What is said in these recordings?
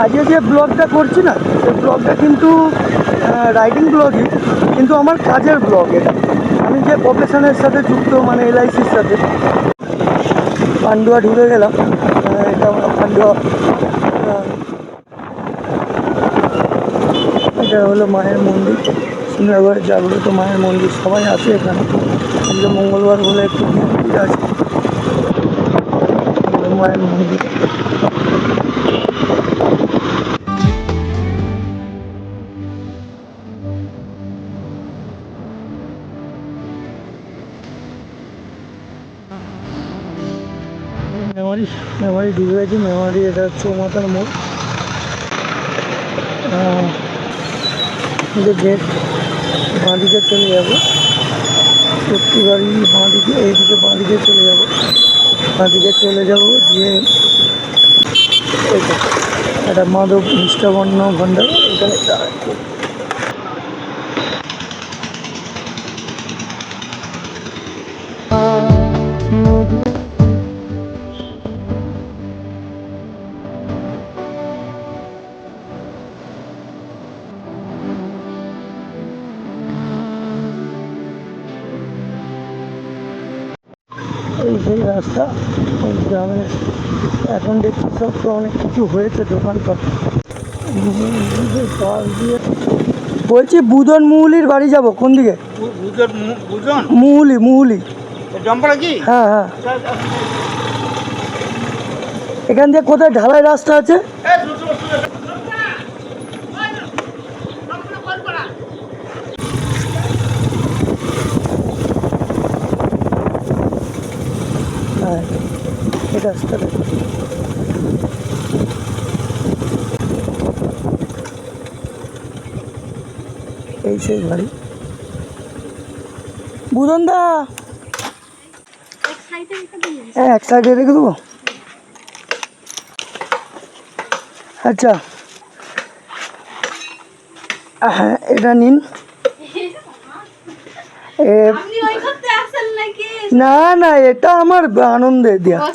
আজকে যে ব্লগটা করছি না সেই ব্লগটা কিন্তু রাইডিং ব্লগই কিন্তু আমার কাজের ব্লগ এটা আমি যে প্রফেশনের সাথে যুক্ত মানে এলআইসির সাথে, পান্ডুয়া ঢুকে গেলাম। এটা পান্ডুয়া এটা হলো মায়ের মন্দির। সিঙ্গাগড়ের জাগ্রত মায়ের মন্দির, সবাই আছে এখানে। আজকে মঙ্গলবার বলে একটু আছে। মায়ের মন্দির। মেমারি মেমারি ঢুকে গেছি মেমারি এটা হচ্ছে মাতার মোড়। যে গেট বাঁদিকে চলে যাব। সত্যি বাড়ি বাঁদিকে, এইদিকে বাঁদিকে চলে যাব। বাঁদিকে চলে যাব দিয়ে একটা মাধব মিষ্টাবন্ন ভাণ্ডার এখানে সেই রাস্তা এই গ্রামে। এখন দেখছি সব তো অনেক কিছু হয়েছে দোকানপাট। পাশ দিয়ে বলছি বুধন মুহুলির বাড়ি যাব কোন দিকে? মুহুলি মুহুলি। হ্যাঁ হ্যাঁ। এখান দিয়ে কোথায় ঢালাই রাস্তা আছে? হ্যাঁ এই রাস্তাটা এই সেই বাড়ি বুধন দা! হ্যাঁ এক সাইডে রেখে দেবো। আচ্ছা। হ্যাঁ এটা নিন। এ, আপনি ওই করতে আসেন নাকি না না এটা আমার আনন্দে দেওয়া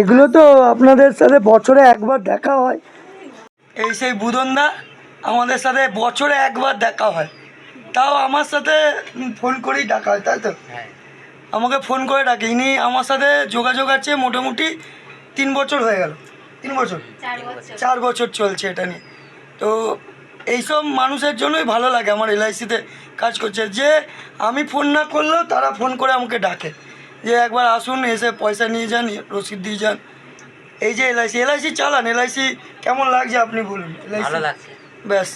এগুলো তো আপনাদের সাথে বছরে একবার দেখা হয়। এই সেই বুদনদা আমাদের সাথে বছরে একবার দেখা হয়। তাও আমার সাথে ফোন করেই ডাকা হয় তাই তো? আমাকে ফোন করে ডাকে। ইনি আমার সাথে যোগাযোগ আছে মোটামুটি তিন বছর হয়ে গেল। তিন বছর? চার বছর। চার বছর চলছে এটা নিয়ে। তো এইসব মানুষের জন্যই ভালো লাগে আমার এলআইসিতে। কাজ করছে। যে আমি ফোন না করলেও তারা ফোন করে আমাকে ডাকে। যে একবার আসুন এসে পয়সা নিয়ে যান রসিদ দিয়ে যান। এই যে এলআইসি এলআইসি চালান এলআইসি কেমন লাগছে আপনি বলুন? এলআইসি ব্যাস।